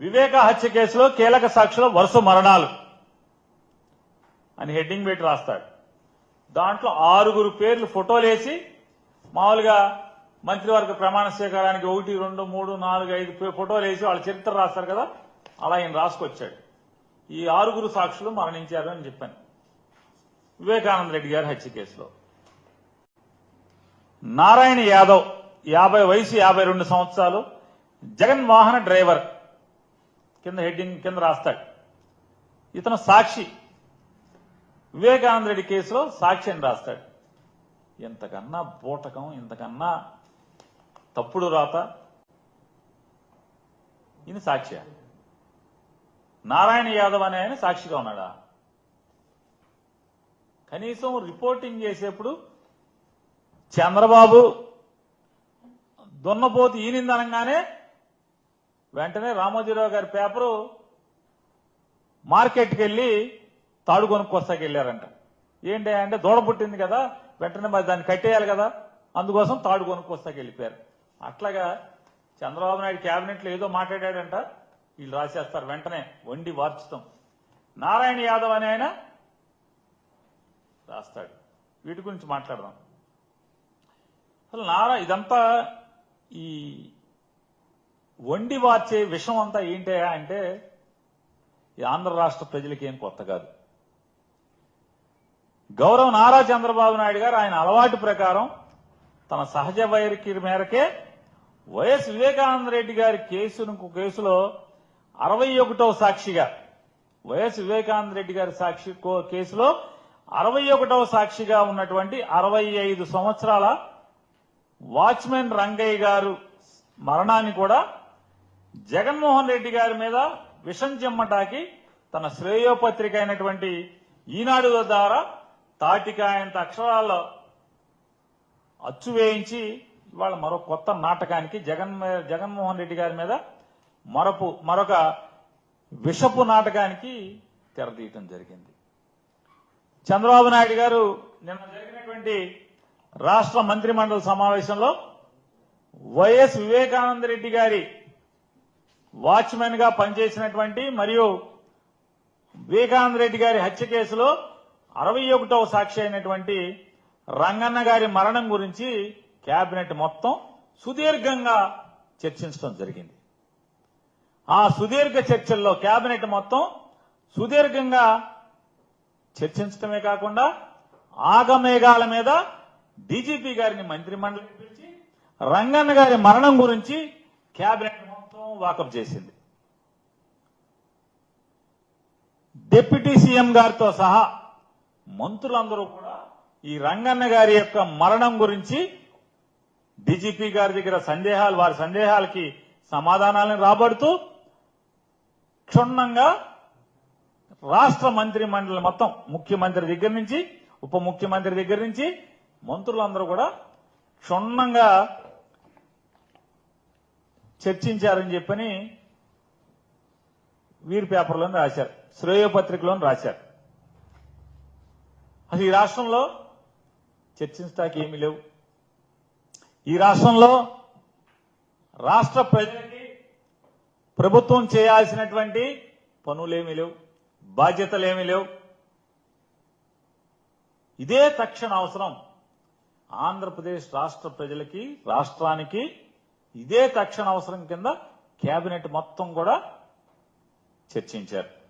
వివేక హత్య కేసులో కీలక సాక్షుల వరుస మరణాలు అని హెడ్డింగ్ పెట్టి రాస్తాడు. దాంట్లో ఆరుగురు పేర్లు ఫోటోలు వేసి మామూలుగా మంత్రివర్గ ప్రమాణ స్వీకారానికి ఒకటి రెండు మూడు నాలుగు ఐదు పే- ఫోటోలు వేసి వాళ్ళ చరిత్ర రాస్తారు కదా అలా ఆయన రాసుకొచ్చాడు. ఈ ఆరుగురు సాక్షులు మరణించారు అని చెప్పాను. వివేకానంద రెడ్డి గారి హత్య కేసులో. నారాయణ యాదవ్ యాభై వయసు యాభై రెండు సంవత్సరాలు జగన్ వాహన డ్రైవర్ కింద హెడ్డింగ్ కింద రాస్తాడు. ఇతను సాక్షి. వివేకానంద రెడ్డి కేసులో సాక్షి అని రాస్తాడు. ఇంతకన్నా బూటకం ఇంతకన్నా తప్పుడు రాత. ఇది సాక్షి నారాయణ యాదవ్ అనే ఆయన సాక్షిగా ఉన్నాడా? కనీసం రిపోర్టింగ్ చేసేప్పుడు చంద్రబాబు దున్నపోతు ఈనిందనగానే వెంటనే రామోజీరావు గారి పేపరు మార్కెట్కి వెళ్ళి తాడు కొనుక్కొస్తాకి వెళ్ళారంట ఏంటి అంటే దూడ పుట్టింది కదా వెంటనే మరి దాన్ని కట్టేయాలి కదా అందుకోసం తాడు కొనుక్కొస్తాకి వెళ్ళిపోయారు అట్లాగా చంద్రబాబు నాయుడు క్యాబినెట్లో ఏదో మాట్లాడాడంట వీళ్ళు రాసేస్తారు వెంటనే వండి వార్చుతాం. నారాయణ యాదవ్ అని ఆయన రాస్తాడు. వీటి గురించి మాట్లాడదాం. అసలు నారా ఇదంతా ఈ వండి వార్చే విషయం అంతా ఏంటయా అంటే ఈ ఆంధ్ర రాష్ట్ర ప్రజలకి ఏం కొత్త కాదు. గౌరవ నారా చంద్రబాబు నాయుడు గారు ఆయన అలవాటు ప్రకారం తన సహజ వైఖరి మేరకే వైఎస్ వివేకానంద రెడ్డి గారి కేసును కేసులో అరవై ఒకటవ సాక్షిగా వైఎస్ వివేకానంద రెడ్డి గారి సాక్షి కో- కేసులో అరవై ఒకటవ సాక్షిగా ఉన్నటువంటి అరవై ఐదు సంవత్సరాల వాచ్మెన్ రంగయ్య గారు మరణాన్ని కూడా జగన్మోహన్ రెడ్డి గారి మీద విషం చెమ్మటాకి తన శ్రేయోపత్రిక అయినటువంటి ఈనాడు ద్వారా తాటికాయంత అక్షరాల్లో అచ్చు వేయించి ఇవాళ మరో కొత్త నాటకానికి జగన్ జగన్మోహన్ రెడ్డి గారి మీద మరపు మరొక విషపు నాటకానికి తెరదీయటం జరిగింది. చంద్రబాబు నాయుడు గారు నిన్న జరిగినటువంటి రాష్ట్ర మంత్రిమండలి సమావేశంలో వైఎస్ వివేకానంద రెడ్డి గారి వాచ్మెన్గా పనిచేసినటువంటి మరియు వివేకానంద రెడ్డి గారి హత్య కేసులో అరవై ఒకటవ సాక్షి అయినటువంటి రంగన్న గారి మరణం గురించి కేబినెట్ మొత్తం సుదీర్ఘంగా చర్చించడం జరిగింది. ఆ సుదీర్ఘ చర్చల్లో కేబినెట్ మొత్తం సుదీర్ఘంగా చర్చించడమే కాకుండా ఆగమేఘాల మీద డీజీపీ గారిని మంత్రిమండలికి పిలిచి రంగన్న గారి మరణం గురించి కేబినెట్ మొత్తం వాకప్ చేసింది. డిప్యూటీ సీఎం గారితో సహా మంత్రులందరూ కూడా ఈ రంగన్న గారి యొక్క మరణం గురించి డీజీపీ గారి దగ్గర సందేహాలు వారి సందేహాలకి సమాధానాలను రాబడుతూ క్షుణ్ణంగా రాష్ట్ర మంత్రి మండలి మొత్తం ముఖ్యమంత్రి దగ్గర నుంచి ఉప ముఖ్యమంత్రి దగ్గర నుంచి మంత్రులందరూ కూడా క్షుణ్ణంగా చర్చించారని చెప్పని వీరి పేపర్లోని రాశారు. శ్రేయపత్రికలోని రాశారు. అసలు ఈ రాష్ట్రంలో చర్చించడానికి ఏమీ లేవు. ఈ రాష్ట్రంలో రాష్ట్ర ప్రజలకి ప్రభుత్వం చేయాల్సినటువంటి పనులేమీ లేవు. బాధ్యతలేమీ లేవు. ఇదే తక్షణ అవసరం. ఆంధ్రప్రదేశ్ రాష్ట్ర ప్రజలకి రాష్ట్రానికి ఇదే తక్షణ అవసరం కింద కేబినెట్ మొత్తం కూడా చర్చించారు.